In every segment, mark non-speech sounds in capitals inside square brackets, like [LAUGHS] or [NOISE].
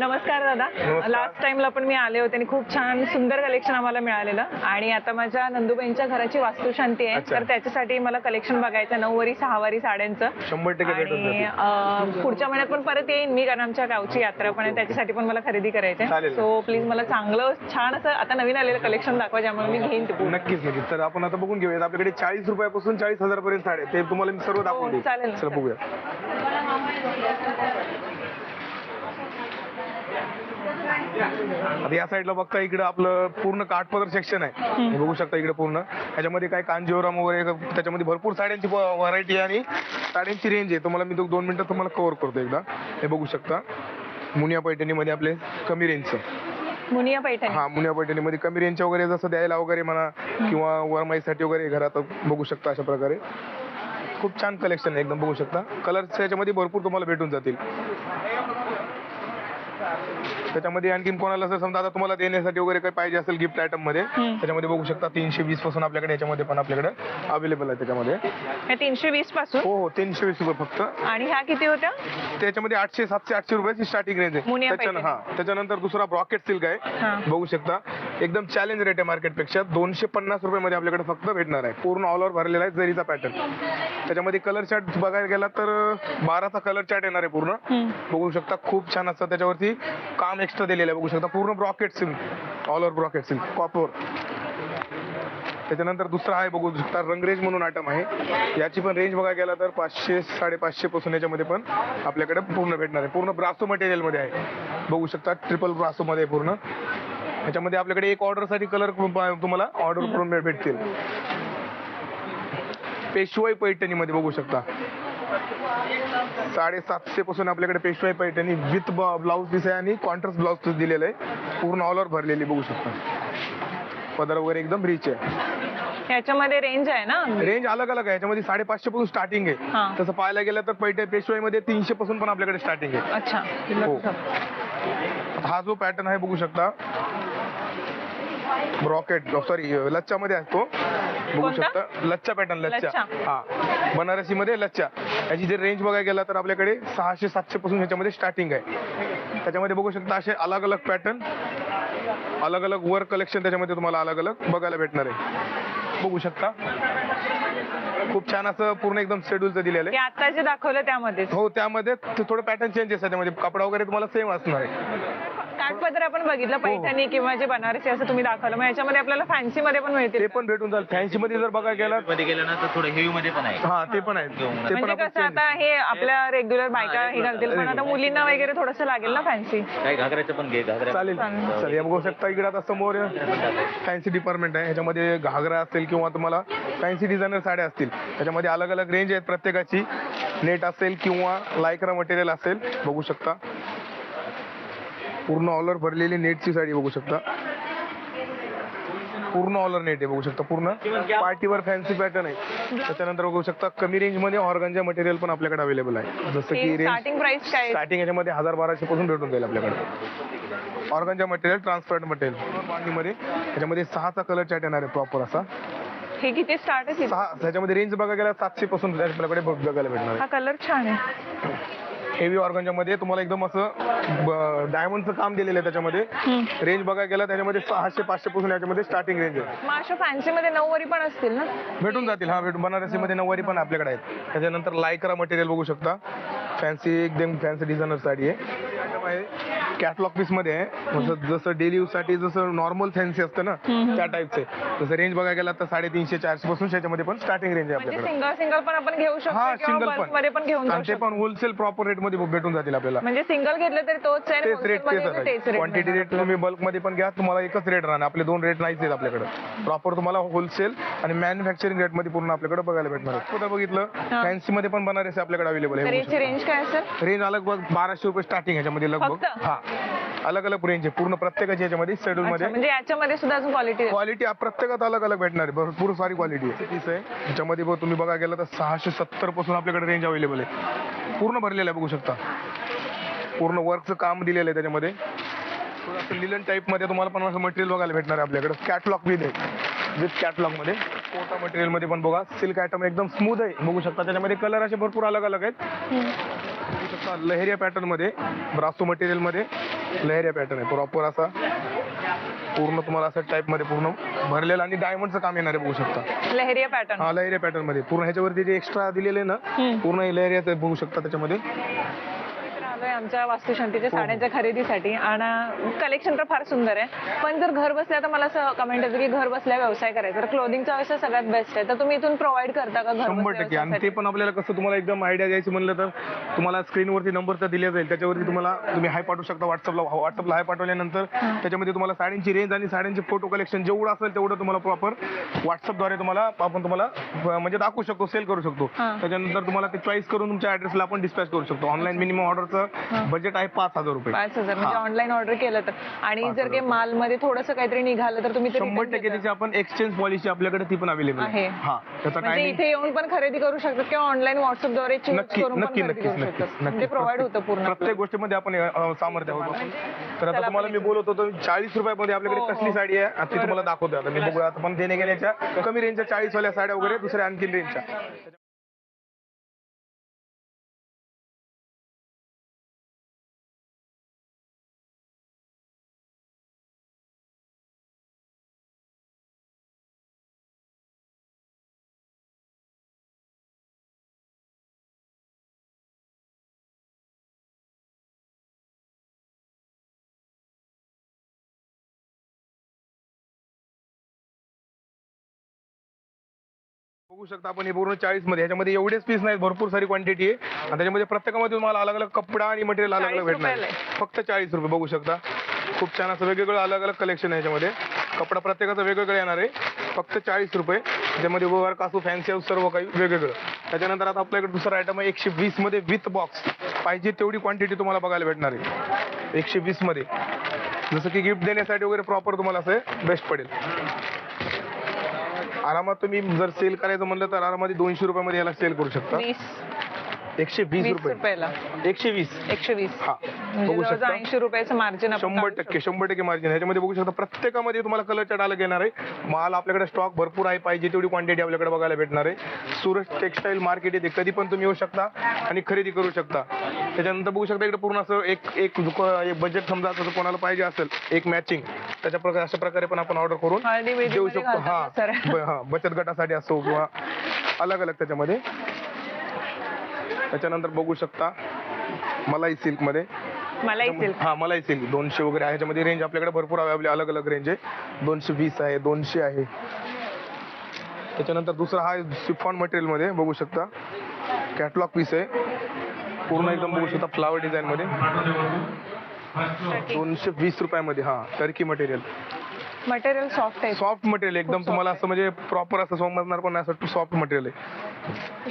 नमस्कार दादा. लास्ट टाइमला पण मी आले होते आणि खूप छान सुंदर कलेक्शन आम्हाला मिळालेलं. आणि आता माझ्या नंदुबाईंच्या घराची वास्तुशांती आहे. तर त्याच्यासाठी मला कलेक्शन बघायचं नऊवारी सहावारी साड्यांचं. शंभर टक्के पुढच्या महिन्यात पण परत येईन मी कारण आमच्या गावची यात्रा पण आहे. त्याच्यासाठी पण मला खरेदी करायची. सो प्लीज मला चांगलं छान असं आता नवीन आलेलं कलेक्शन दाखवा ज्यामुळे मी घेईन ते. नक्कीच नक्कीच. तर आपण आता बघून घेऊयात. आपल्याकडे चाळीस रुपयापासून चाळीस हजार पर्यंत साडे ते तुम्हाला मी सर्व दाखवून चालेल. बघूया. आता या साईडला बघता इकडे आपलं पूर्ण काठपदर सेक्शन आहे. हे बघू शकता इकडे पूर्ण. त्याच्यामध्ये काय कांजीवरम वगैरे त्याच्यामध्ये भरपूर साड्यांची व्हरायटी आणि साड्यांची रेंज आहे. तुम्हाला मी तो दोन मिनिटं तुम्हाला कव्हर करतो एकदा. हे बघू शकता. मुनिया पैठणीमध्ये आपले कमी रेंजचं मुनिया पैठणी. हा मुनिया पैठणीमध्ये कमी रेंजच्या वगैरे जसं द्यायला वगैरे म्हणा किंवा वरमाईसाठी वगैरे घरात बघू शकता अशा प्रकारे. खूप छान कलेक्शन आहे एकदम बघू शकता. कलर्स याच्यामध्ये भरपूर तुम्हाला भेटून जातील. त्याच्यामध्ये आणखीन कोणाला जर समजा आता तुम्हाला देण्यासाठी वगैरे काही पाहिजे असेल गिफ्ट आयटममध्ये. त्याच्यामध्ये बघू शकता तीनशे वीसपासून आपल्याकडे याच्यामध्ये पण आपल्याकडे अवेलेबल आहे त्याच्यामध्ये. तीनशे वीसपासून? हो हो तीनशे वीस रुपये फक्त. आणि ह्या किती होत्या? त्याच्यामध्ये आठशे सातशे आठशे रुपयाची स्टार्टिंग रेंज आहे. मुनिया त्याच्यानं पैठणी. हा त्याच्यानंतर दुसरा ब्रॉकेट सिल्क. आहे. बघू शकता. एकदम चॅलेंज रेट आहे मार्केटपेक्षा दोनशे पन्नास रुपये मध्ये आपल्याकडे फक्त भेटणार आहे. पूर्ण ऑल ओव्हर भरलेला आहे जरीचा पॅटर्न त्याच्यामध्ये कलर चार्ट बघायला गेला तर बाराचा कलर चार्ट येणार आहे पूर्ण. बघू शकता खूप छान असतं. त्याच्यावरती काम एक्स्ट्रा दिलेलं आहे. बघू शकता पूर्ण brocade silk all over brocade silk copper त्याच्यानंतर दुसरा आहे बघू शकता रंगरेज म्हणून आयटम आहे. याची पण रेंज बघायला गेला तर पाचशे साडेपाचशे पासून याच्यामध्ये पण आपल्याकडे पूर्ण भेटणार आहे. पूर्ण ब्रासो मटेरियलमध्ये आहे. बघू शकता ट्रिपल ब्रासो मध्ये आहे पूर्ण. याच्यामध्ये आपल्याकडे एक ऑर्डरसाठी कलर तुम्हाला ऑर्डर करून भेटतील. पेशवाई पैठणीमध्ये बघू शकता. साडेसातशे पासून आपल्याकडे पेशवाई पैठणी विथ ब्लाऊज पीस आहे आणि कॉन्ट्रास्ट ब्लाऊज पीस दिलेलं आहे. पूर्ण ऑल ओव्हर भरलेली बघू शकता. पदर वगैरे एकदम रिच आहे. ह्याच्यामध्ये रेंज आहे ना? रेंज अलग अलग आहे. याच्यामध्ये साडेपाचशे पासून स्टार्टिंग. आहे. तसं पाहायला गेलं तर पैठे पेशवाईमध्ये तीनशे पासून पण आपल्याकडे स्टार्टिंग आहे. अच्छा. हो. हा जो पॅटर्न आहे बघू शकता. ब्रॉकेट सॉरी लच्चा मध्ये असतो बघू कोणता? शकता. लच्चा पॅटर्न लच्चा लच्छा. हा. बनारसी मध्ये लच्चा याची जर रेंज बघायला गेला तर आपल्याकडे सहाशे सातशे पासून ह्याच्यामध्ये स्टार्टिंग आहे. त्याच्यामध्ये बघू शकता असे अलग अलग पॅटर्न अलग अलग वर कलेक्शन त्याच्यामध्ये तुम्हाला अलग अलग बघायला भेटणार आहे. बघू शकता. खूप छान असं पूर्ण एकदम शेड्यूलचं दिलेलं ते आहे आता जे दाखवलं त्यामध्येच. हो त्यामध्ये थोडं पॅटर्न चेंजेस आहे त्यामध्ये. कपडा वगैरे तुम्हाला सेम असणार आहे. काठपदर आपण बघितलं हो. पैठणी किंवा जे बनारसी असं तुम्ही दाखवलं. मग याच्यामध्ये आपल्याला फॅन्सी मध्ये पण मिळतील ते पण भेटून जाईल. फॅन्सी मध्ये जर बघायला गेला मध्ये गेलं ना तर थोडं हेवी मध्ये पण आहे. हा ते पण आहे. ते पण म्हणजे आपण कसं change- आता हे आपल्या रेग्युलर बायका हे. घालतील पण आता मुलींना वगैरे थोडस लागेल ना फॅन्सी काय घागऱ्याचं पण घे घागऱ्या चालेल. चालेल. या बघू शकता इकडे आता समोर फॅन्सी डिपार्टमेंट आहे. ह्याच्यामध्ये घागरा असेल किंवा तुम्हाला फॅन्सी डिझायनर साड्या असतील. त्याच्यामध्ये अलग अलग रेंज आहेत प्रत्येकाची. नेट असेल किंवा लायक्रा मटेरियल असेल. बघू शकता. पूर्ण ऑलर भरलेली नेटची साडी बघू शकता. पूर्ण ऑलर नेट आहे बघू शकता. पूर्ण पार्टीवर फॅन्सी पॅटर्न आहे. त्याच्यानंतर बघू शकता कमी रेंजमध्ये ऑर्गनच्या मटेरियल पण आपल्याकडे अवेलेबल आहे. जसं की रेंज स्टार्टिंग प्राइस काय? स्टार्टिंग याच्यामध्ये हजार बाराशे पासून भेटून जाईल आपल्याकडे. ऑर्गनच्या मटेरियल ट्रान्सपरंट मटेरियल बांधणीमध्ये. त्याच्यामध्ये सहाचा कलर चार्ट येणार आहे प्रॉपर असा. हे किती स्टार्ट आहे? त्याच्यामध्ये रेंज बघायला गेला सातशे पासून आपल्याकडे बघ- बघायला भेटणार हा कलर छान आहे. हेवी ऑर्गनच्या मध्ये तुम्हाला एकदम असं डायमंडचं काम दिलेलं आहे त्याच्यामध्ये. रेंज बघायला गेला त्याच्यामध्ये सहाशे पाचशे पासून याच्यामध्ये स्टार्टिंग रेंज आहे. मग अशा फॅन्सी मध्ये नऊवारी पण असतील ना? भेटून जातील हा भेटून बनारसीमध्ये नऊवारी पण आपल्याकडे आहेत. त्याच्यानंतर लायकरा मटेरियल बघू शकता. फॅन्सी एकदम फॅन्सी डिझायनर साडी आहे. कॅटलॉग पीसमध्ये आहे. जसं जसं डेली यूजसाठी जसं नॉर्मल फॅन्सी असतं ना त्या टाईपचे जसं रेंज बघायला गेला तर साडेतीनशे चारशे पासून त्याच्यामध्ये पण स्टार्टिंग रेंज आहे म्हणजे आपल्याकडे. सिंगल सिंगल पण आपण घेऊ हा शकतो किंवा सिंगलमध्ये पण घेऊन पण जाऊ आणि ते शकतो. पण होलसेल प्रॉपर रेटमध्ये भेटून जातील आपल्याला. म्हणजे सिंगल घेतलं तरी तोच आहे तेच रेटमध्ये तेच आहे क्वांटिटी रेट तुम्ही बल्कमध्ये पण घ्या तुम्हाला एकच रेट राहणार. आपले दोन रेट नाहीच आहेत आपल्याकडे. प्रॉपर तुम्हाला होलसेल आणि मॅन्युफॅक्चरिंग रेटमध्ये पूर्ण आपल्याकडे बघायला भेटणार आहे. कुठं बघितलं? हा. फॅन्सी मध्ये पण बनारसी आपल्याकडे अवेलेबल तर आहे रेंज काय असेल रेंज अलग बघ बाराशे रुपये स्टार्टिंग ह्याच्यामध्ये लगभग. फक्त? हा. अलग अलग रेंज आहे. पूर्ण प्रत्येकाची याच्यामध्ये शेड्यूल अच्छा, मध्ये. म्हणजे याच्यामध्ये सुद्धा अजून क्वालिटी क्वालिटी प्रत्येकात अलग अलग भेटणार आहे. भरपूर सारी क्वालिटी आहे. पीस आहे. ह्याच्यामध्ये बघ तुम्ही बघा गेलं तर सहाशे सत्तरपासून आपल्याकडे रेंज अवेलेबल आहे. पूर्ण भरलेलं आहे बघू शकता. पूर्ण वर्कचं काम दिलेलं आहे त्याच्यामध्ये. थोडंसं लिलन टाईपमध्ये तुम्हाला पण असं मटेरियल बघायला भेटणार आहे आपल्याकडे. कॅटलॉग विथ आहे. विथ कॅटलॉगमध्ये. कोटा मटेरियलमध्ये पण बघा. सिल्क आयटम एकदम स्मूथ आहे. बघू शकता त्याच्यामध्ये कलर असे भरपूर अलग अलग आहेत शकता लहेरिया पॅटर्नमध्ये ब्रासो मटेरियलमध्ये लहेरिया पॅटर्न आहे. प्रॉपर असा पूर्ण तुम्हाला असं टाईपमध्ये पूर्ण भरलेलं आणि डायमंडचं काम येणार आहे बघू शकता. लहेरिया पॅटर्न हा लहेरिया पॅटर्नमध्ये. पूर्ण ह्याच्यावरती जे एक्स्ट्रा दिलेले ना. पूर्ण हे लहेरियाचं बघू शकता त्याच्यामध्ये. आलोय आमच्या वास्तुशांतीच्या साड्यांच्या खरेदीसाठी. आणि कलेक्शन तर फार सुंदर आहे. पण जर घर बसल्या तर मला असं कमेंट येतं की घर बसल्या व्यवसाय करायचा. तर क्लोदिंगचा व्यवसाय सगळ्यात बेस्ट आहे. तर तुम्ही इथून प्रोव्हाइड करता का घर शंभर टक्के. आणि ते? पण आपल्याला कसं तुम्हाला एकदम आयडिया द्यायची म्हणलं तर तुम्हाला स्क्रीनवरती नंबर तर दिला जाईल. त्याच्यावरती तुम्हाला तुम्ही हाय पाठवू शकता. व्हॉट्सअपला व्हॉट्सअपला हाय पाठवल्यानंतर त्याच्यामध्ये तुम्हाला साड्यांची रेंज आणि साड्यांचे फोटो कलेक्शन जेवढं असेल तेवढं तुम्हाला प्रॉपर व्हॉट्सअपद्वारे तुम्हाला आपण तुम्हाला म्हणजे दाखवू शकतो सेल करू शकतो. हा. त्याच्यानंतर तुम्हाला ते चॉईस करून तुमच्या ऍड्रेसला आपण डिस्पॅच करू शकतो. ऑनलाईन मिनिमम ऑर्डरचं बजेट आहे पाच हजार रुपये. पाच हजार म्हणजे हा. ऑनलाईन ऑर्डर केलं तर. आणि जर काही माल मध्ये थोडंसं काहीतरी निघालं तर तुम्ही शंभर टक्के. त्याची आपण एक्सचेंज पॉलिसी आपल्याकडे ती पण अवेलेबल आहे. हा त्याचा म्हणजे इथे येऊन पण खरेदी करू शकतात किंवा ऑनलाईन व्हॉट्सअपद्वारे चूज नक्की करून पण नक्की खरेदी नक्कीच करू नक्कीच शकतात. म्हणजे प्रोव्हाइड होतं पूर्ण प्रत्येक गोष्टीमध्ये आपण अ, सामर्थ्य आहोत आपण तर आता तुम्हाला मी बोलत होतो चाळीस रुपयामध्ये हो, आपल्याकडे कसली हो. साडी आहे? आता ती तुम्हाला दाखवतो. आता मी बघूया आता पण देणे घेण्याच्या कमी रेंजच्या चाळीस वाल्या साड्या वगैरे दुसऱ्या आणखी रेंजच्या बघू शकता आपण हे पूर्ण चाळीसमध्ये ह्याच्यामध्ये एवढेच पीस नाहीत भरपूर सारी क्वांटिटी आहे. आणि त्याच्यामध्ये प्रत्येकामध्ये तुम्हाला अलग अलग कपडा आणि मटेरियल अलग अलग 40 भेटणार. फक्त चाळीस रुपये बघू शकता. खूप छान असं वेगवेगळं अलग अलग कलेक्शन आहे ह्याच्यामध्ये. कपडा प्रत्येकाचा वेगवेगळं येणार आहे. फक्त चाळीस रुपये. त्याच्यामध्ये वर्क असू फॅन्सी असू सर्व काही वेगवेगळं. त्याच्यानंतर आता आपल्याकडे दुसरा आयटम आहे एकशे वीसमध्ये विथ बॉक्स पाहिजे तेवढी क्वांटिटी तुम्हाला बघायला भेटणार आहे. एकशे वीसमध्ये. जसं की गिफ्ट देण्यासाठी वगैरे प्रॉपर तुम्हाला असं बेस्ट पडेल. आरामात तुम्ही जर सेल करायचं म्हणलं तर आरामात दोनशे रुपयामध्ये याला सेल करू शकता. वीस. एकशे वीस वीस रुपये. रुपयाला. एकशे वीस. एकशे वीस. हा. म्हणजे बघू शकता. ऐंशी रुपयाचं मार्जिन शंभर टक्के शंभर टक्के मार्जिन ह्याच्यामध्ये बघू शकता प्रत्येकामध्ये तुम्हाला कलर चार्ट अलग येणार आहे. माल आपल्याकडे स्टॉक भरपूर आहे पाहिजे तेवढी क्वांटिटी आपल्याकडे बघायला भेटणार आहे. सुरत टेक्सटाईल मार्केट येते कधी पण तुम्ही येऊ शकता आणि खरेदी करू शकता. त्याच्यानंतर बघू शकता इकडे पूर्ण असं एक एक बजेट समजा असं कोणाला पाहिजे असेल एक मॅचिंग त्याच्या प्रकारे अशा प्रकारे पण आपण ऑर्डर करून देऊ शकतो. घालतात हा. ना सर. ब- हा. बचत गटासाठी असो किंवा अलग अलग त्याच्यामध्ये. त्याच्यानंतर बघू शकता मलाई सिल्कमध्ये मला येतील हा मलाई सिल्क. दोनशे वगैरे आहे. ह्याच्यामध्ये रेंज आपल्याकडे भरपूर अवेलेबल अलग अलग रेंज आहे. दोनशे वीस आहे दोनशे आहे. त्याच्यानंतर दुसरा हा सिफॉन मटेरियलमध्ये बघू शकता. कॅटलॉग पीस आहे. पूर्ण एकदम बघू शकता फ्लावर डिझाईन मध्ये. दोनशे वीस रुपयामध्ये हा टर्की मटेरियल मटेरियल सॉफ्ट आहे. सॉफ्ट मटेरियल एकदम तुम्हाला असं म्हणजे प्रॉपर असं समजणार पण असं सॉफ्ट मटेरियल आहे.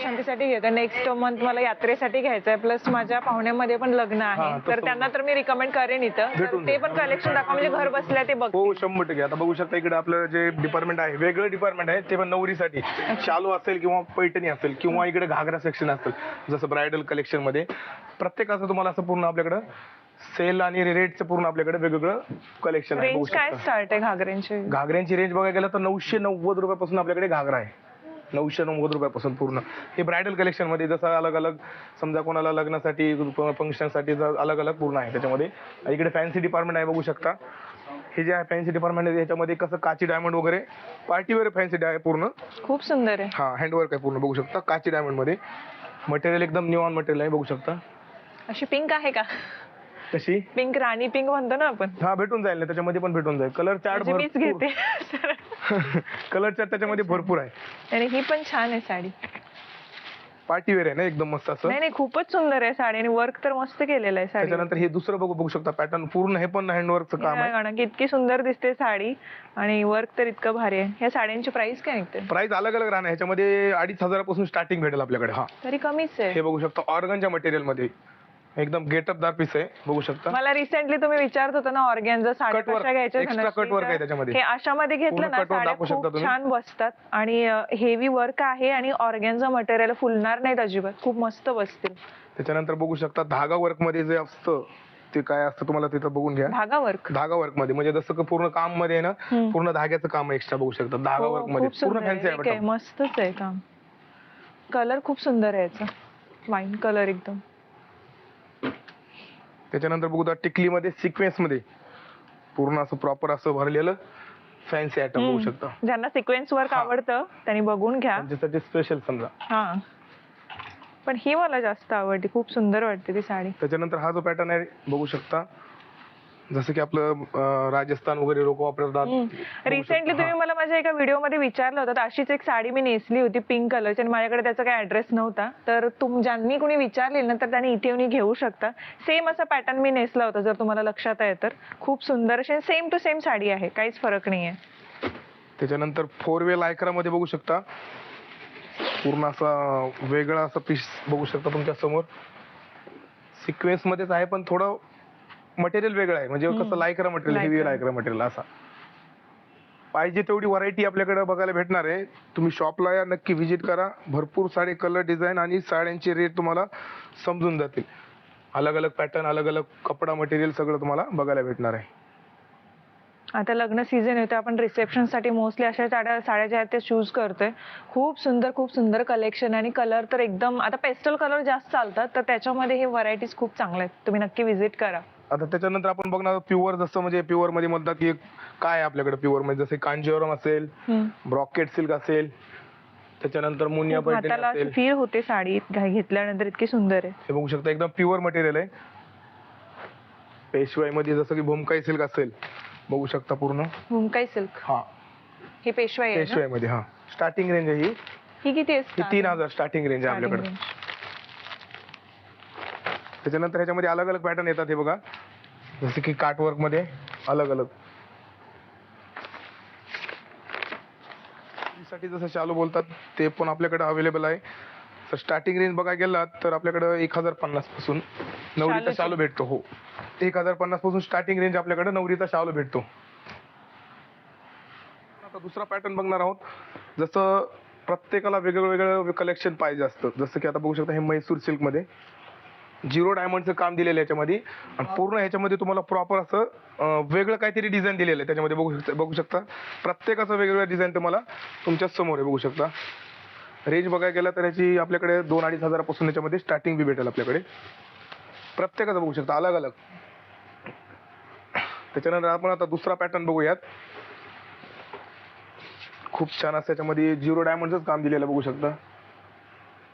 शांतीसाठी घेते नेक्स्ट मंथ मला यात्रेसाठी घ्यायचं आहे प्लस माझ्या पाहुण्यामध्ये पण लग्न हा, आहे तसं तर त्यांना तर मी रिकमेंड करेन इथं. तर भेटून ते जाईल. पण कलेक्शन दाखवा. म्हणजे घर बसल्या ते बघ हो शंभर टक्के. आता बघू शकता इकडे आपलं जे डिपार्टमेंट आहे वेगळं डिपार्टमेंट आहे ते पण नवरीसाठी. शालू असेल किंवा पैठणी असेल किंवा इकडे घागरा सेक्शन असेल जसं ब्रायडल कलेक्शनमध्ये. प्रत्येकाचं तुम्हाला असं पूर्ण आपल्याकडं सेल आणि रेटचं पूर्ण आपल्याकडे वेगवेगळं कलेक्शन आहे. बघू रेंज काय शकता स्टार्ट आहे घागऱ्यांची? घागऱ्यांची रेंज बघायला गेलं तर नऊशे नव्वद रुपयापासून आपल्याकडे घागरा आहे. नऊशे नव्वद रुपयापासून पूर्ण. हे ब्रायडल कलेक्शनमध्ये जसं अलग अलग समजा कोणाला लग्नासाठी फंक्शनसाठी अलग अलग पूर्ण आहे त्याच्यामध्ये. इकडे फॅन्सी डिपार्टमेंट आहे बघू शकता. हे जे आहे फॅन्सी डिपार्टमेंट आहे ह्याच्यामध्ये कसं काची डायमंड वगैरे पार्टीवेअर फॅन्सी आहे पूर्ण. खूप सुंदर आहे. हा हँडवर्क आहे पूर्ण बघू शकता काची डायमंडमध्ये. मटेरियल एकदम निऑन मटेरियल आहे बघू शकता. अशी पिंक आहे का? कशी? पिंक राणी पिंक म्हणतो ना आपण. हा भेटून जाईल ना त्याच्यामध्ये पण भेटून जाईल. कलर चार्ट घेते. [LAUGHS] कलर चार्ट त्याच्यामध्ये भरपूर आहे. आणि ही पण छान आहे साडी. पार्टीवेअर आहे ना एकदम मस्त असं? नाही नाही खूपच सुंदर आहे साडी आणि वर्क तर मस्त केलेलं आहे साडी. त्याच्यानंतर हे दुसरं बघू बघू शकता पॅटर्न पूर्ण हे पण हँडवर्कचं काम आहे. गाणं की इतकी सुंदर दिसते साडी आणि वर्क तर इतकं भारी आहे. ह्या साड्यांची प्राइस काय निघते? प्राइस अलग अलग राहणार. ह्याच्यामध्ये अडीच हजारापासून स्टार्टिंग भेटेल आपल्याकडे हा. तरी कमीच आहे. हे बघू शकता ऑर्गनच्या मटेरियलमध्ये. एकदम गेटअपदार पीस आहे. बघू शकता. मला रिसेंटली तुम्ही विचारत होता ना ऑर्गॅनचा साड्या Cut work. कशा घ्यायच्या Extra धनश्री? cut work आहे त्याच्यामध्ये. हे अशामध्ये घेतलं ना cut work साड्या दाखवू शकता खूप तुम्ही. छान बसतात. आणि हेवी वर्क आहे आणि ऑर्गॅनचं मटेरियल फुलणार नाहीत अजिबात. खूप मस्त बसतील. त्याच्यानंतर बघू शकता धागा वर्कमध्ये जे असतं ते काय असतं तुम्हाला तिथं बघून घ्या. धागा वर्क धागा वर्कमध्ये. म्हणजे जसं की पूर्ण काममध्ये आहे ना हम्म. पूर्ण धाग्याचं काम एक्स्ट्रा बघू शकता. धागा वर्कमध्ये. हो, खूप पूर्ण सुंदर. फॅन्सी आहे मस्तच आहे काम. कलर खूप सुंदर आहे याचा. वाईन कलर एकदम. त्याच्यानंतर बघू टिकलीमध्ये सिक्वेन्समध्ये. पूर्ण असं प्रॉपर असं भरलेलं फॅन्सी आयटम बघू शकता. ज्यांना सिक्वेन्स वर्क. आवडतं त्यांनी बघून घ्या. त्यांच्यासाठी स्पेशल समजा. हा. पण ही मला जास्त आवडली. खूप सुंदर वाटते ती साडी. त्याच्यानंतर हा जो पॅटर्न आहे बघू शकता. जसं की आपलं अं, राजस्थान वगैरे लोक वापरतात. बघू रिसेंटली. तुम्ही मला माझ्या एका व्हिडिओमध्ये विचारलं होतं तर अशीच एक साडी मी नेसली होती पिंक कलरची आणि माझ्याकडे त्याचा काही ऍड्रेस नव्हता. तर तुम ज्यांनी कोणी विचारलेलं ना तर त्यांनी इथे येऊन घेऊ शकता. सेम असा पॅटर्न मी नेसला होता जर तुम्हाला लक्षात आहे तर. खूप सुंदर अशी सेम टू सेम साडी आहे काहीच फरक नाहीये. त्याच्यानंतर फोर वे लायक्रा मध्ये बघू शकता. पूर्ण असा वेगळा असा पीस बघू शकता तुमच्यासमोर. सिक्वेन्स मध्येच आहे पण थोडं मटेरियल वेगळं आहे. म्हणजे कसं Lycra material heavy. Lycra material असा. पाहिजे तेवढी व्हरायटी आपल्याकडे बघायला भेटणार आहे. तुम्ही शॉपला या नक्की व्हिजिट करा. भरपूर साडे कलर डिझाईन आणि साड्यांचे रेट तुम्हाला समजून जातील. अलग अलग पॅटर्न अलग अलग कपडा मटेरियल सगळं तुम्हाला बघायला भेटणार आहे. आता लग्न सीझन येतो आपण रिसेप्शनसाठी मोस्टली अशा साड्या साड्या ज्या आहेत त्या चूज करतोय. खूप सुंदर खूप सुंदर कलेक्शन आणि कलर तर एकदम आता पेस्टल कलर जास्त चालतात तर त्याच्यामध्ये हे व्हरायटीज खूप चांगल्या आहेत. तुम्ही नक्की व्हिजिट करा. आता त्याच्यानंतर आपण बघणार प्युअर जसं म्हणजे प्युअरमध्ये म्हणतात की काय आहे आपल्याकडे प्युअरमध्ये? जसे कांजीवरम असेल ब्रॉकेट सिल्क असेल त्याच्यानंतर मुनिया पैठणी हाताला असेल. फील होते साडी घा- घेतल्यानंतर इतकी सुंदर आहे. हे बघू शकता एकदम प्युअर मटेरियल आहे. पेशवाई मध्ये जसं की भूमकाई सिल्क असेल बघू शकता पूर्ण. मुंकाई सिल्क हा. ही पेशवाई आहे ना? मध्ये हा. स्टार्टिंग रेंज आहे ही. ही किती आहे? ही? तीन हजार स्टार्टिंग रेंज आहे आपल्याकडे. त्याच्यानंतर ह्याच्यामध्ये अलग अलग पॅटर्न येतात हे बघा. जसे की काटवर्कमध्ये अलग अलगसाठी जसं चालू बोलतात ते पण आपल्याकडे अवेलेबल आहे. तर स्टार्टिंग रेंज बघायला गेलात तर आपल्याकडे एक हजार पन्नासपासून नवरीचा? शालू भेटतो हो. एक हजार पन्नासपासून स्टार्टिंग रेंज आपल्याकडे नवरीचा शालू भेटतो. आता दुसरा पॅटर्न बघणार आहोत. जसं प्रत्येकाला वेगळं वेगळं कलेक्शन पाहिजे असतं. जसं की आता बघू शकता हे म्हैसूर सिल्कमध्ये. झिरो डायमंडचं काम दिलेलं आहे याच्यामध्ये. आणि पूर्ण ह्याच्यामध्ये तुम्हाला प्रॉपर असं अं, वेगळं काहीतरी डिझाईन दिलेलं आहे. त्याच्यामध्ये बघू शकता बघू शकता. प्रत्येकाचं वेगवेगळं डिझाईन तुम्हाला तुमच्यासमोर आहे बघू शकता. रेंज बघायला गेला तर याची आपल्याकडे दोन अडीच हजारापासून याच्यामध्ये स्टार्टिंग बी भेटेल आपल्याकडे. प्रत्येकाचं बघू शकता अलग अलग. त्याच्यानंतर आपण आता दुसरा पॅटर्न बघूयात. खूप छान असं त्याच्यामध्ये झिरो डायमंडच काम दिलेलं आहे बघू शकता.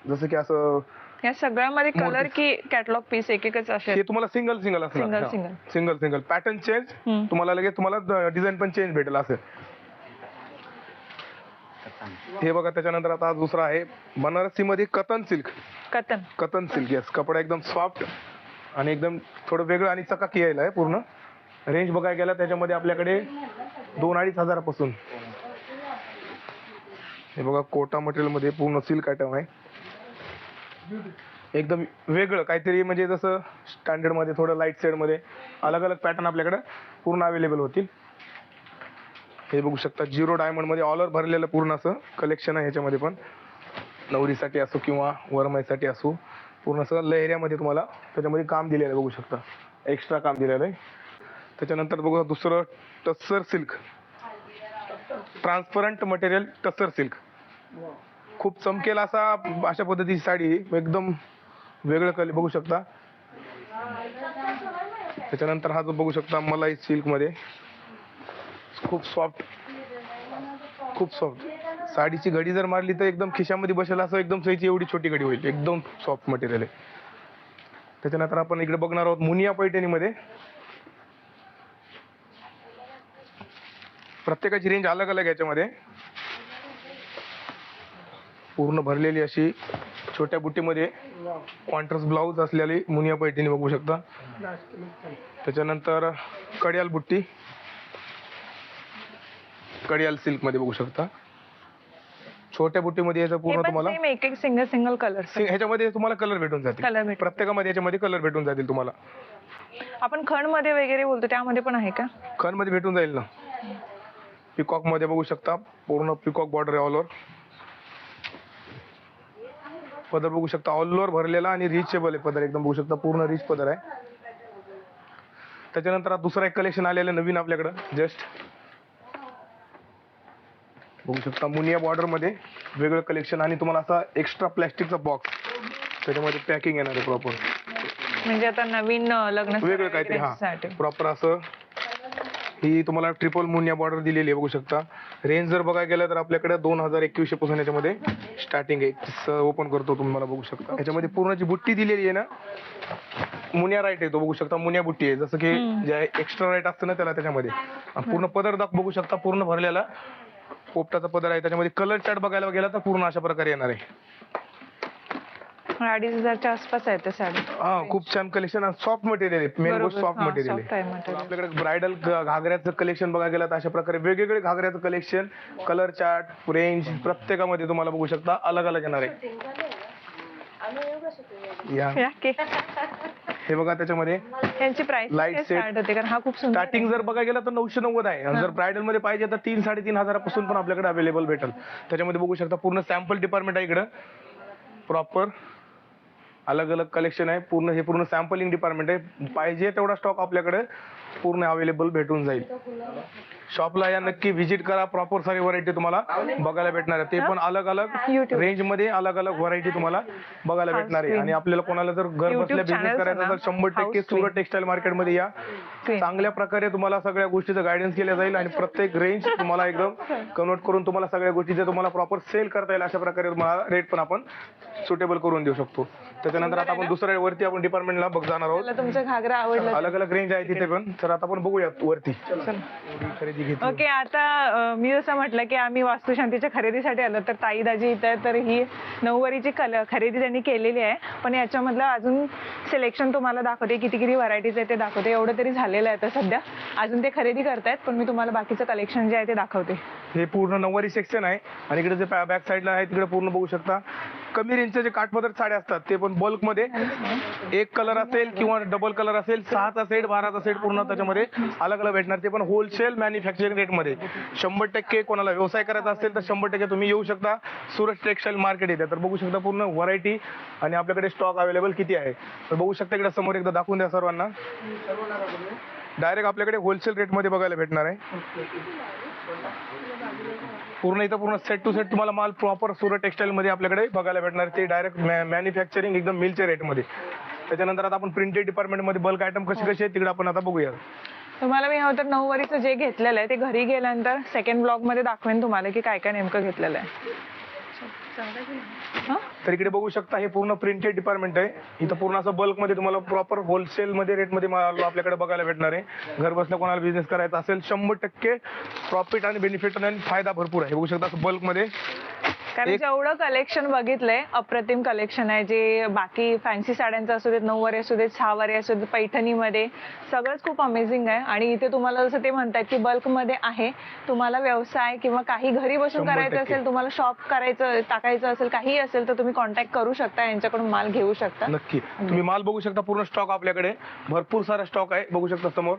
जसं की असं या सगळ्यामध्ये कलर की कॅटलॉग पीस एक एकच असे हे तुम्हाला सिंगल सिंगल Single, असणार. Single. Single single pattern change हम्म. तुम्हाला लगेच तुम्हाला डिझाईन पण चेंज भेटेल असं हे बघा त्याच्यानंतर आता हा दुसरा आहे बनारसी मध्ये कतन सिल्क कतन कतन सिल्क येस कपडा एकदम सॉफ्ट आणि एकदम थोडं वेगळं आणि चकाकी यायला आहे पूर्ण. रेंज बघायला गेला त्याच्यामध्ये आपल्याकडे दोन अडीच हजारापासून. हे बघा कोटा मटेरियलमध्ये पूर्ण सिल्क आयटम आहे. एकदम वेगळं काहीतरी म्हणजे जसं स्टँडर्डमध्ये थोडं लाइट शेडमध्ये अलग अलग पॅटर्न आपल्याकडे पूर्ण अवेलेबल होतील. हे बघू शकता झिरो डायमंडमध्ये ऑलर भरलेलं पूर्ण असं कलेक्शन आहे ह्याच्यामध्ये पण. नवरीसाठी असो किंवा वरमाईसाठी असो पूर्ण असं लहेऱ्यामध्ये तुम्हाला त्याच्यामध्ये काम दिलेलं आहे बघू शकता. एक्स्ट्रा काम दिलेलं आहे. त्याच्यानंतर बघू दुसरं tussar silk. Transparent material tussar silk. खूप चमकेल असा अशा पद्धतीची साडी एकदम वेगळं कल बघू शकता. त्याच्यानंतर हा जो बघू शकता मलाई सिल्कमध्ये खूप सॉफ्ट खूप सॉफ्ट साडीची घडी जर मारली तर एकदम खिशामध्ये बसेल असं एकदम सईची एवढी छोटी घडी होईल. एकदम सॉफ्ट मटेरियल आहे. त्याच्यानंतर आपण इकडे बघणार आहोत मुनिया पैठणीमध्ये. प्रत्येकाची रेंज अलग अलग याच्यामध्ये. पूर्ण भरलेली अशी छोट्या बुट्टीमध्ये कॉन्ट्रास्ट ब्लाऊज असलेली मुनिया पैठणी बघू शकता. त्याच्यानंतर कडियाल बुट्टी. कडियाल सिल्कमध्ये बघू शकता. छोट्या बुट्टीमध्ये याचं पूर्ण तुम्हाला एक एक सिंगल सिंगल कलर ह्याच्यामध्ये तुम्हाला कलर भेटून जातील. प्रत्येकामध्ये याच्यामध्ये कलर भेटून जातील तुम्हाला. आपण खणमध्ये वगैरे बोलतो त्यामध्ये पण आहे का? खनमध्ये भेटून जाईल ना. पिकॉकमध्ये बघू शकता. पूर्ण पिकॉक बॉर्डर आहे ऑल ओव्हर पदर बघू शकता. ऑल ओव्हर भरलेला आणि रिचेबल आहे पदर एकदम बघू शकता. पूर्ण रिच पदर आहे. त्याच्यानंतर दुसरा एक कलेक्शन आलेलं आहे नवीन आपल्याकडं. जस्ट बघू शकता मुनिया बॉर्डरमध्ये वेगळं कलेक्शन आणि तुम्हाला असा एक्स्ट्रा प्लॅस्टिकचा बॉक्स त्याच्यामध्ये पॅकिंग येणार आहे प्रॉपर म्हणजे आता नवीन लग्न वेगळं काहीतरी हा. प्रॉपर असं ही तुम्हाला ट्रिपल मुनिया बॉर्डर दिलेली आहे बघू शकता. रेंज जर बघायला गेलं तर आपल्याकडे दोन हजार एकवीसशे पासून याच्यामध्ये स्टार्टिंग आहे. ओपन करतो तुम्हाला बघू शकता. याच्यामध्ये पूर्ण जी बुट्टी दिलेली आहे ना? मुनिया राईट आहे तो बघू शकता. मुनिया बुट्टी आहे. जसं की जे एक्स्ट्रा राईट असतं ना त्याला त्याच्यामध्ये. पूर्ण पदर दाख बघू शकता पूर्ण भरलेला पोपटाचा पदर आहे. त्याच्यामध्ये कलर चार्ट बघायला गेला तर पूर्ण अशा प्रकारे येणार आहे. अडीच हजारच्या आसपास आहे ते साडी हा खूप छान कलेक्शन सॉफ्ट मटेरियल आहे. मेन गोष्ट सॉफ्ट मटेरियल आहे. आपल्याकडे ब्रायडल घागऱ्याचं कलेक्शन बघायला गेलं तर अशा प्रकारे वेगवेगळे घागऱ्याचं कलेक्शन कलर चार्ट रेंज प्रत्येकामध्ये तुम्हाला बघू शकता अलग अलग येणार आहे. या. या की. हे बघा त्याच्यामध्ये. यांची प्राइस Light set. स्टार्ट होते कारण हा खूप सुंदर आहे. स्टार्टिंग जर बघायला गेलं तर नऊशे नव्वद आहे. आणि जर ब्रायडलमध्ये पाहिजे तर तीन साडेतीन हजारापासून पण आपल्याकडे अवेलेबल भेटेल. त्याच्यामध्ये बघू शकता पूर्ण सॅम्पल डिपार्टमेंट आहे इकडं. प्रॉपर अलग अलग कलेक्शन आहे. पूर्ण हे पूर्ण सॅम्पलिंग डिपार्टमेंट आहे. पाहिजे तेवढा स्टॉक आपल्याकडे. पूर्ण अवेलेबल भेटून जाईल. शॉपला या नक्की व्हिजिट करा. प्रॉपर सारी व्हरायटी तुम्हाला बघायला भेटणार आहे. ते पण अलग अलग. रेंजमध्ये अलग अलग व्हरायटी तुम्हाला बघायला भेटणार आहे. आणि आपल्याला कोणाला जर घर बसल्या बिझनेस करायचा तर शंभर टक्के. सुरत टेक्सटाईल मार्केटमध्ये या. चांगल्या प्रकारे तुम्हाला सगळ्या गोष्टीचं गायडन्स केलं जाईल आणि प्रत्येक रेंज तुम्हाला एकदम कन्वर्ट करून तुम्हाला सगळ्या गोष्टीचे तुम्हाला प्रॉपर सेल करता येईल अशा प्रकारे तुम्हाला रेट पण आपण सुटेबल करून देऊ शकतो. त्याच्यानंतर आता आपण दुसऱ्या वरती आपण डिपार्टमेंटला बघ जाणार आहोत. मला तुमचं घागरा आवडलं अलग अलग रेंज आहे तिथे पण. तर आता आपण बघूया वरती. खरेदी घेतली. ओके आता अं, मी जसं म्हटलं की आम्ही वास्तुशांतीच्या खरेदीसाठी आलो तर ताई दाजी इथं आहे, तर ही नऊवारीची कल खरेदी त्यांनी केलेली आहे. पण याच्यामधलं अजून सिलेक्शन तुम्हाला दाखवते किती किती व्हरायटीज आहे ते दाखवते. एवढं तरी झालेलं आहे आता सध्या. अजून ते खरेदी करतायत पण मी तुम्हाला बाकीचं कलेक्शन जे आहे ते दाखवते. हे पूर्ण नऊवारी सेक्शन आहे आणि इकडे जे बॅक साईडला आहे तिकडे पूर्ण बघू शकता. कमी रेंजचे जे काठपदर साड्या असतात ते पण बल्कमध्ये. एक कलर असेल किंवा डबल कलर असेल सहाचा सेट बाराचा सेट पूर्ण त्याच्यामध्ये अलग अलग भेटणार. ते पण होलसेल मॅन्युफॅक्चरिंग रेटमध्ये. शंभर टक्के कोणाला व्यवसाय करायचा असेल तर शंभर टक्के तुम्ही येऊ शकता. सुरत टेक्सटाईल मार्केट येते तर बघू शकता पूर्ण व्हरायटी आणि आपल्याकडे स्टॉक अवेलेबल किती आहे. तर बघू शकता इकडे समोर एकदा दाखवून द्या सर्वांना. डायरेक्ट आपल्याकडे होलसेल रेटमध्ये बघायला भेटणार आहे. पूर्ण इथं पूर्ण सेट टू सेट तुम्हाला माल प्रॉपर सुरत टेक्सटाईल मध्ये आपल्याकडे बघायला भेटणार. ते डायरेक्ट मॅन्युफॅक्चरिंग एकदम मिलच्या रेटमध्ये. त्याच्यानंतर आता आपण प्रिंटेड डिपार्टमेंटमध्ये बल्क आयटम कशी कशी आहेत तिकडे आपण आता बघूया. तुम्हाला मी हवं तर नऊवारीचं जे घेतलेलं आहे ते घरी गेल्यानंतर सेकंड ब्लॉगमध्ये दाखवेन तुम्हाला की काय काय नेमकं घेतलेलं आहे. हं? तर इकडे बघू शकता हे पूर्ण प्रिंटेड डिपार्टमेंट आहे. इथं पूर्ण असं बल्कमध्ये तुम्हाला प्रॉपर होलसेल मध्ये रेटमध्ये माल आपल्याकडे बघायला भेटणार आहे. घर बसल्या कोणाला बिझनेस करायचा असेल शंभर टक्के प्रॉफिट आणि बेनिफिट आणि फायदा भरपूर आहे. बघू शकता बल्कमध्ये कारण जेवढं कलेक्शन बघितलंय अप्रतिम कलेक्शन आहे. जे बाकी फॅन्सी साड्यांचं असू देत नऊवारी असू देत सहावारी असू देत पैठणीमध्ये सगळंच खूप अमेझिंग आहे. आणि इथे तुम्हाला जसं ते म्हणतात की बल्कमध्ये आहे. तुम्हाला व्यवसाय किंवा काही घरी बसून करायचं. असेल तुम्हाला शॉप करायचं टाकायचं असेल काही असेल तर तुम्ही कॉन्टॅक्ट करू शकता यांच्याकडून माल घेऊ शकता. नक्की. तुम्ही माल बघू शकता पूर्ण स्टॉक आपल्याकडे. भरपूर सारा स्टॉक आहे बघू शकता समोर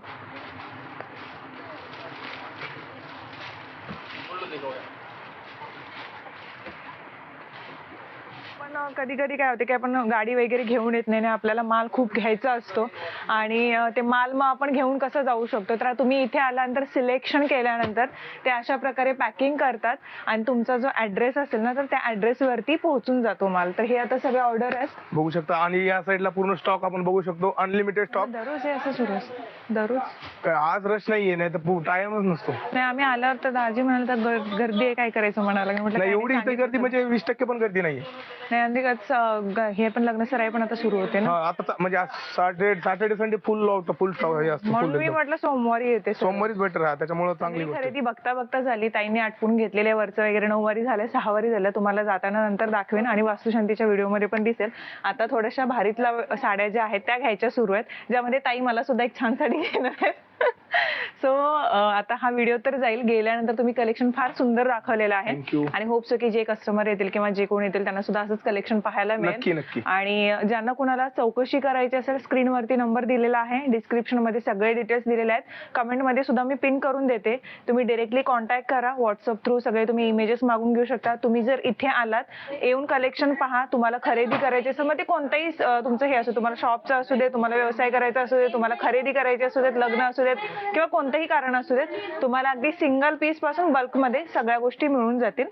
पण कधी कधी काय होते की आपण गाडी वगैरे घेऊन येत नाही आपल्याला माल खूप घ्यायचा असतो. आणि ते माल मग आपण घेऊन कसं जाऊ शकतो? तर तुम्ही इथे आल्यानंतर सिलेक्शन केल्यानंतर ते अशा प्रकारे पॅकिंग करतात आणि तुमचा जो ऍड्रेस असेल ना तर त्या ऍड्रेस वरती पोहोचून जातो माल. तर हे आता सगळे ऑर्डर आहेत बघू शकता. आणि या साईडला पूर्ण स्टॉक आपण बघू शकतो. अनलिमिटेड स्टॉक दररोज हे असं सुरू असतं. दररोज. आज रश नाहीये नाही तर टाइमच नसतो. नाही आम्ही आल्यावर तर दाजी म्हणाले तर गर- गर्दी आहे काय करायचं? म्हणाला म्हटलं नाही एवढी इथे गर्दी म्हणजे वीस टक्के पण गर्दी नाहीये. नाही ग- हे पण लग्न सराई पण आता सुरू होते ना हा आता म्हणजे Saturday Saturday Sunday full full म्हणून मी. म्हटलं सोमवारी येते. सोमवारीच बेटर आहे त्याच्यामुळे चांगली गोष्ट खरेदी बघता बघता झाली ताईंनी आटपून घेतलेल्या वरचं वगैरे नऊवारी झाल्या सहावारी झाल्या तुम्हाला जाताना नंतर दाखवेन आणि वास्तुशांतीच्या व्हिडिओमध्ये पण दिसेल आता थोड्याशा भारीतल्या साड्या ज्या आहेत त्या घ्यायच्या सुरू आहेत ज्यामध्ये ताई मला सुद्धा एक छान साडी घेणार आहेत सो आता हा व्हिडिओ तर जाईल. गेल्यानंतर तुम्ही कलेक्शन फार सुंदर दाखवलेलं आहे. आणि होप सो की जे कस्टमर येतील किंवा जे कोण येतील त्यांना सुद्धा असंच कलेक्शन पाहायला मिळेल. आणि ज्यांना कुणाला चौकशी करायची असेल स्क्रीनवरती नंबर दिलेला आहे. डिस्क्रिप्शनमध्ये सगळे डिटेल्स दिलेले आहेत. कमेंटमध्ये सुद्धा मी पिन करून देते. तुम्ही डिरेक्टली कॉन्टॅक्ट करा. व्हॉट्सअप थ्रू सगळे तुम्ही इमेजेस मागून घेऊ शकता. तुम्ही जर इथे आलात येऊन कलेक्शन पहा. तुम्हाला खरेदी करायची असेल मग ते कोणतंही तुमचं हे असो तुम्हाला शॉपचं असू दे तुम्हाला व्यवसाय करायचा असू दे तुम्हाला खरेदी करायची असू देत लग्न असू देत किंवा कोणतंही कारण असू देत तुम्हाला अगदी सिंगल पीसपासून बल्कमध्ये सगळ्या गोष्टी मिळून जातील.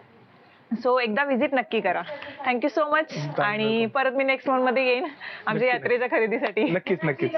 सो एकदा व्हिजिट नक्की करा. थँक्यू सो मच आणि परत मी नेक्स्ट मंथमध्ये येईन. आमच्या यात्रेच्या खरेदीसाठी. नक्कीच नक्कीच.